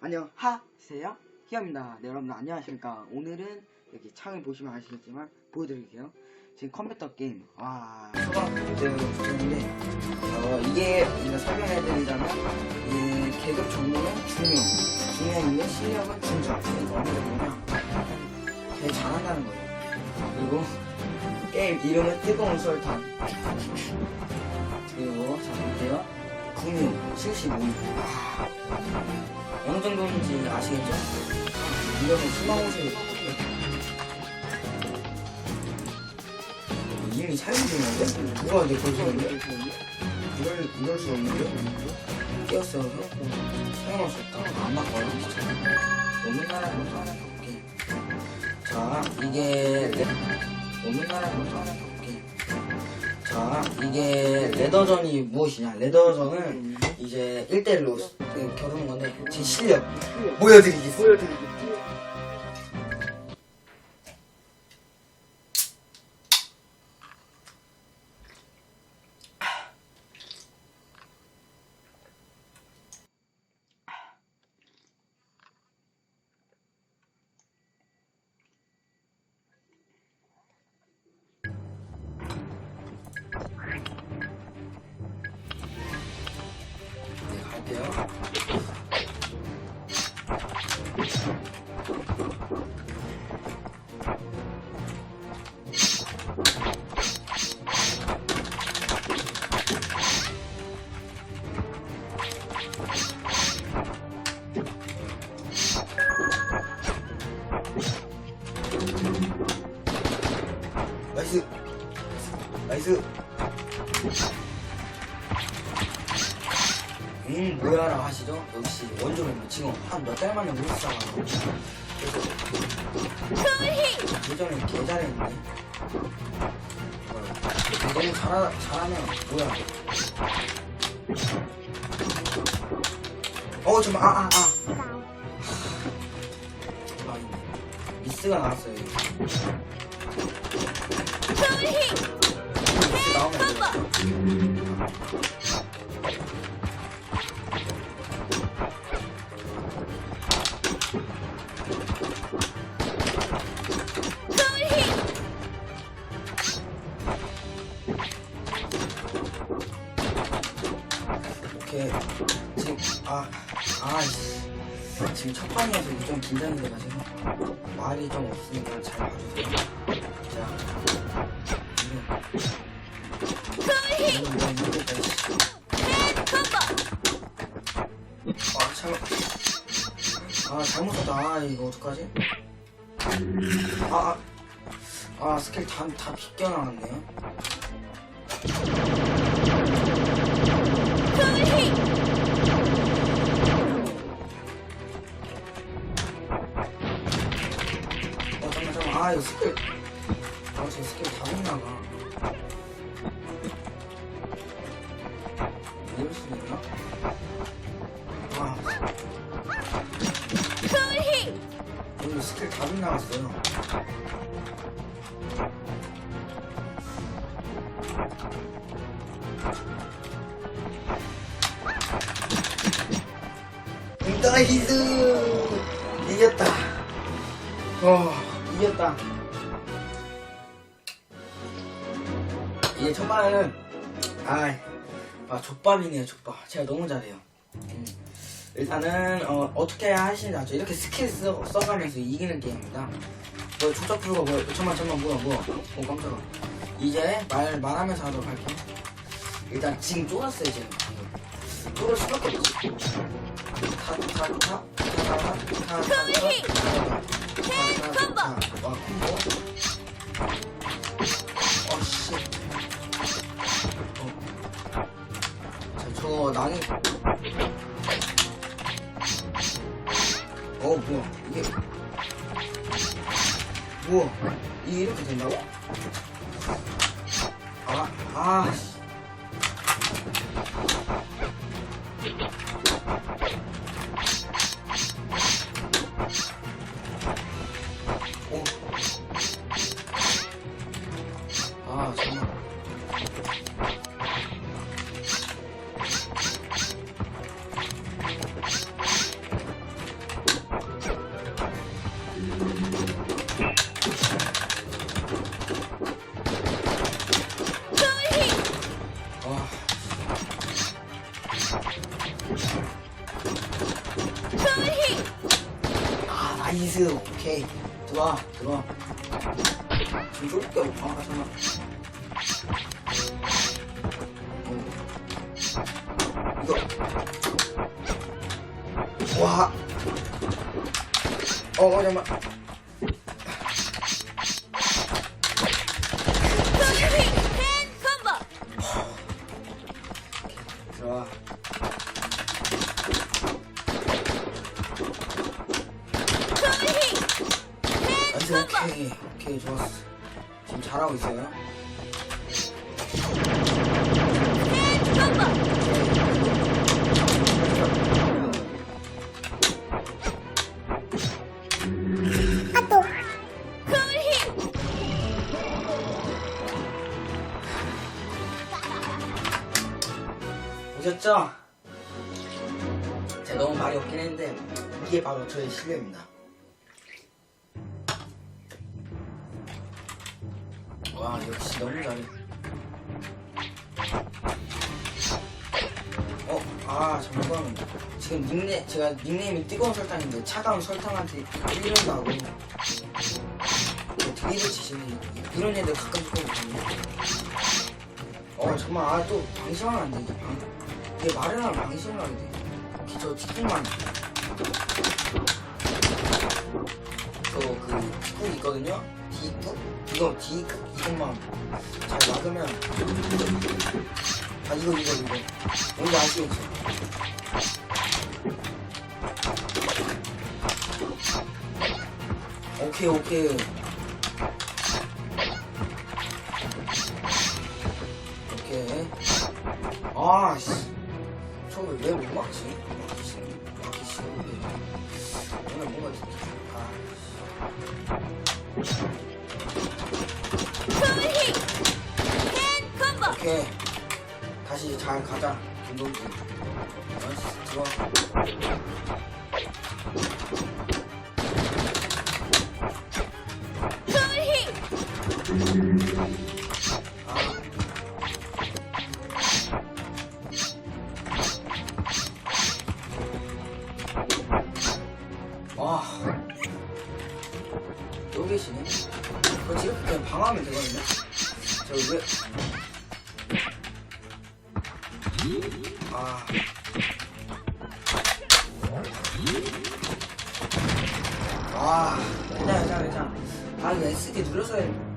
안녕하세요? 희아입니다. 네 여러분들 안녕하십니까. 오늘은 여기 창을 보시면 아시겠지만 보여드릴게요. 지금 컴퓨터 게임. 와 초등학생인데 어, 이게 우리가 설명해드리자면 이 계급 정보는 중형 중형인데 실력은 중저 그래서 어느 정도냐 되게 잘한다는 거예요. 그리고 게임 이름은 뜨거운 설탕 그리고 자 볼게요 금융 75위 어느 정도인지 아시겠죠? 이거는 수마옷을 이미 사용 중인데? 누가 내 걸리는데? 이럴, 이럴 수 없는데? 끼었어요. 사용할 수 없다. 안 바꿔요. 없는 나라로 또 하나 바꿀게. 자, 이게, 레... 없는 나라로 또 하나 바 자, 이게 레더전이 무엇이냐? 레더전은 이제 1대1로 겨루는 건데, 제 실력 보여드리겠습니다. 네, 나이스. 나이스. 음 뭐야라고 하시죠? 역시 원조는 지금 한 몇 달 만에 못쓰잖아요 예전에 개 잘했는데 어, 너무 잘하, 잘하면 뭐야 어 잠깐 아아아 아, 아. 아, 미스가 나왔어요 오케이 지금 아, 아, 씨. 지금 첫 판이어서 좀 긴장이 돼가지고 말이 좀 없으니까 잘 봐주세요. 아 이거 어떡하지? 아, 아, 아 스킬 다 다 비껴나갔네요. 어, 잠깐만, 잠깐만. 아, 이거 스킬. 아, 제 스킬 다 빗나가. 나이스! 이겼다. 어, 이겼다. 이게 첫판은, 아, 아, 족밥이네요, 족밥. 제가 너무 잘해요. 음. 일단은, 어, 어떻게 하시는지 알죠? 이렇게 스킬 써, 써가면서 이기는 게임입니다. 뭐, 초적 풀고, 뭐, 잠깐만, 잠깐만, 뭐야, 뭐야. 어, 깜짝아. 이제 말, 말하면서 하도록 할게요. 일단 지금 쫄았어요 지금 쫄을 수밖에 없어 큰힘 힐 콤보 와 콤보 어씨 저 나는 Thank you. 와. 어, 어 잠깐만 보셨죠? 제가 너무 말이 없긴 했는데 이게 바로 저의 실력입니다. 와 역시 너무 잘해. 어? 아 잠깐 지금 닉네 제가 닉네임이 뜨거운 설탕인데 차가운 설탕한테 이른다고 드립을 치시는 이런 애들 가끔 있거든요. 어 정말 아또 방심하면 안 되지 방심을 하게 돼 이렇게 저 직구만. 저그 직구 있거든요? D구? 이거 D 이것만. 잘 막으면. 아 이거 이거 이거. 뭔지 아시겠죠? 오케이 오케이 오케이. 다시 잘 가자 김동기 아이씨 들어와 아. 와. 괜찮아, 괜찮아, 괜찮아. 아, SD 눌러서 해.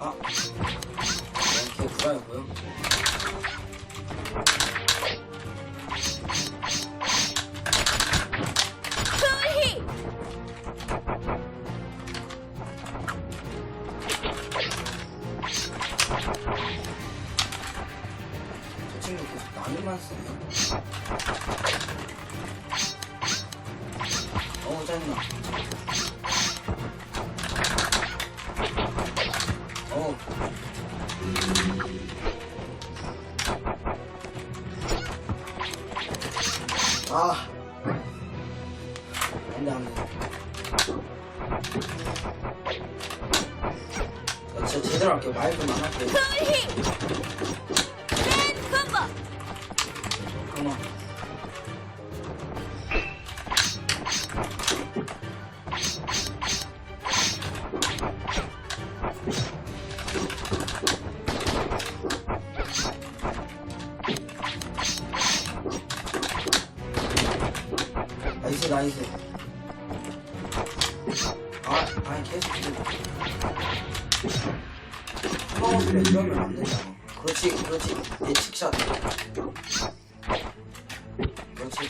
아 이렇게 아. 안돼 안돼 나 진짜 제대로 할게요 마이크만 할게요 계속 파워플레이 이러면 안 된다고 그렇지 그렇지 예측샷 그렇지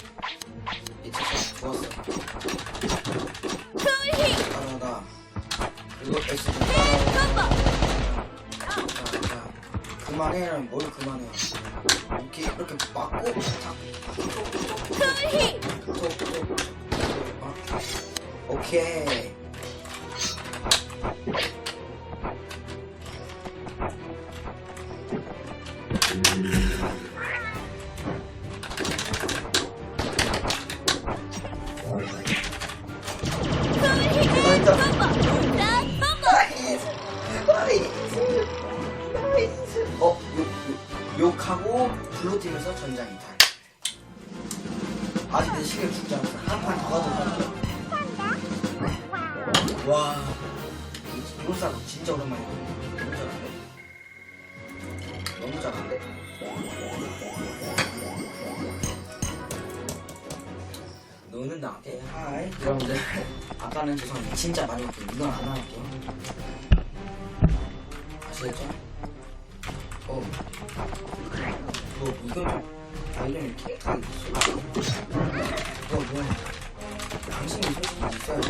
예측샷 좋았어 자, 자, 그만해라면 뭘 그만해 이렇게 이렇게 맞고 탁 톡, 톡. 어? 오케이 아까는 죄송해요 진짜 많이 할게요 이건 안 할게요 아시겠죠? 어. 뭐 이건 아 이건 캐릭터가 있어 뭐 뭐야 당신이 솔직히 있어야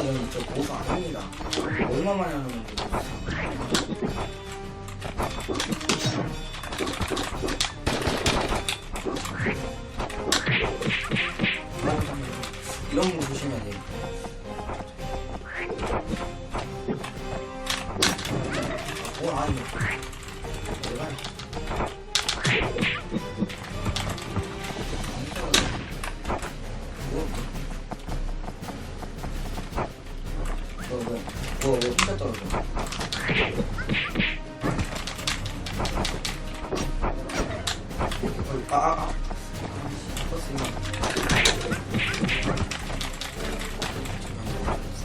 이런 저 고수 아닙니다. 얼마 만에 하는 건지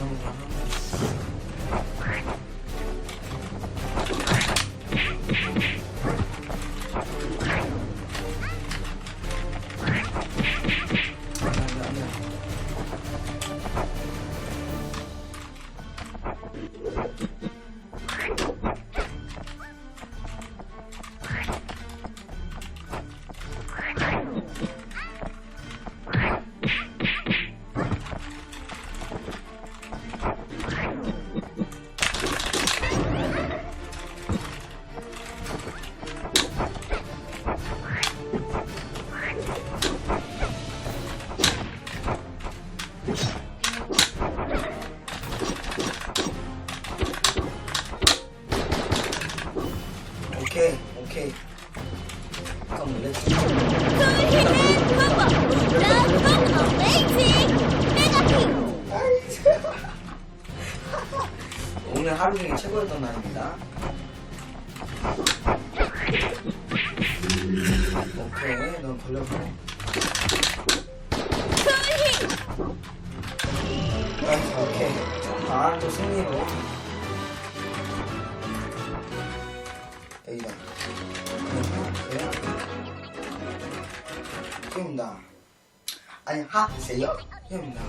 Mm-hmm. 최고였던 날입니다. 오케이, 넌 걸려서. 오케이. 자, 또 승리로. 여기다. 네. 힘입니다. 아니, 하세요? 힘입니다.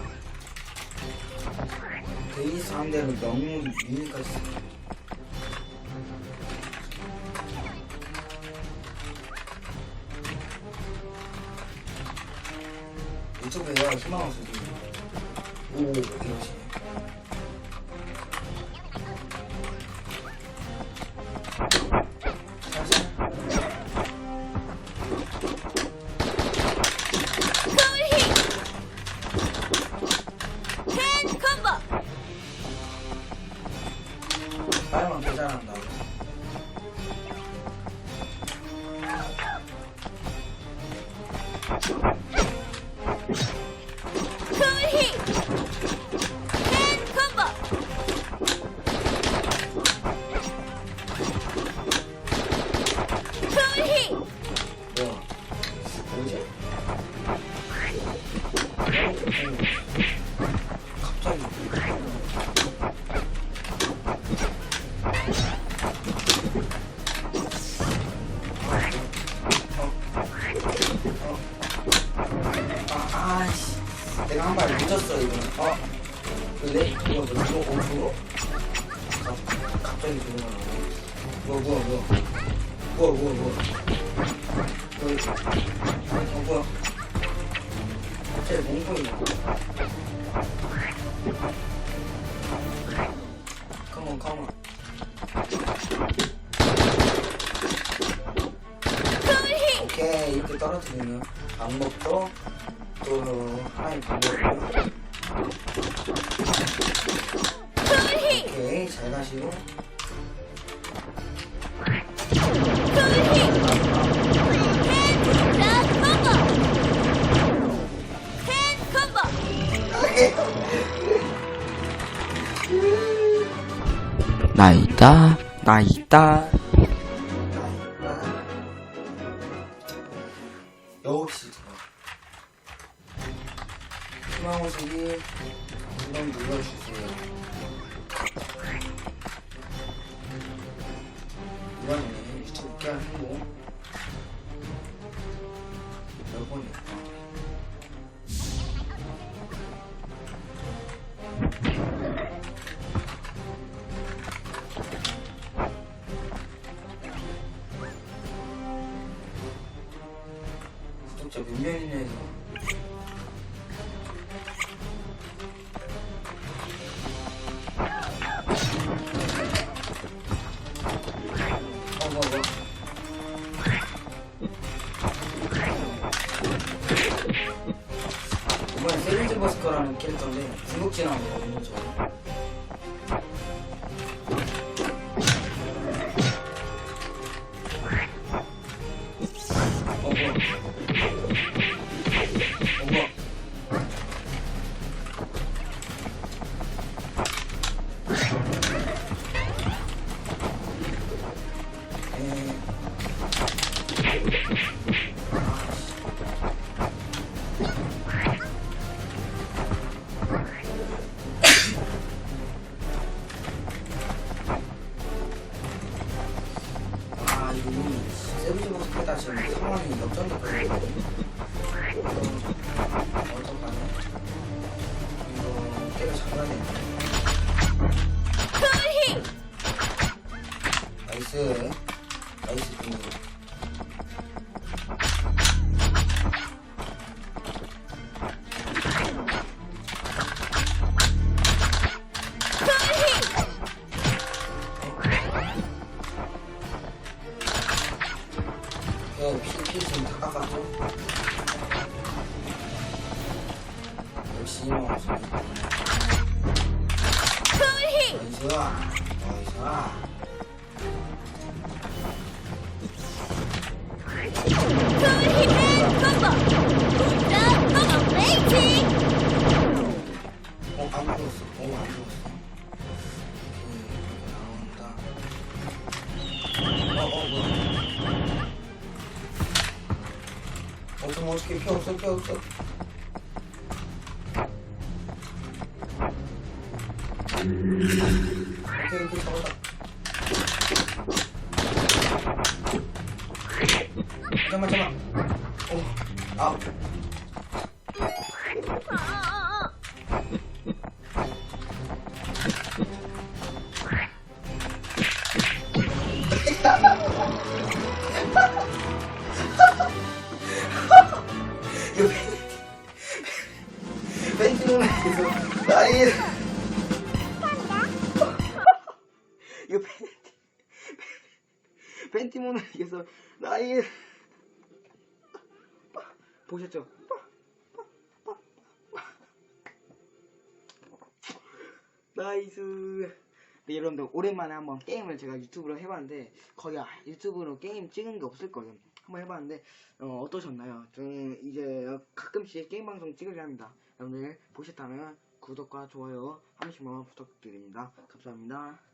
데이 상대로 너무 유니까지. 유 튜브에요. 희망 없어지 오 이러시 컴온, 컴온. 쿨히 오케이 이렇게 떨어뜨리는 방법도 또 하나의 방법이고요 쿨히 오케이 잘 가시고 나 있다, 나 있다. 역시. 희망호식이 구독 눌러주세요. 이번에 진짜 웃게 하는 거. 몇 번이야? 버스커라는 캐릭터인데 중국지 나온 거거든요, 없으면 어떻게 피 없어, 피 없어. 팬티 누나에서 나이. 이거 팬티 팬티 누나에서 나이. 보셨죠? 나이스. 네, 여러분들 오랜만에 한번 게임을 제가 유튜브로 해봤는데 거의 아, 유튜브로 게임 찍은 게 없을 거예요. 한번 해봤는데 어, 어떠셨나요? 저는 이제 가끔씩 게임 방송 찍으려 합니다 여러분들 보셨다면 구독과 좋아요 한 번씩만 부탁드립니다. 감사합니다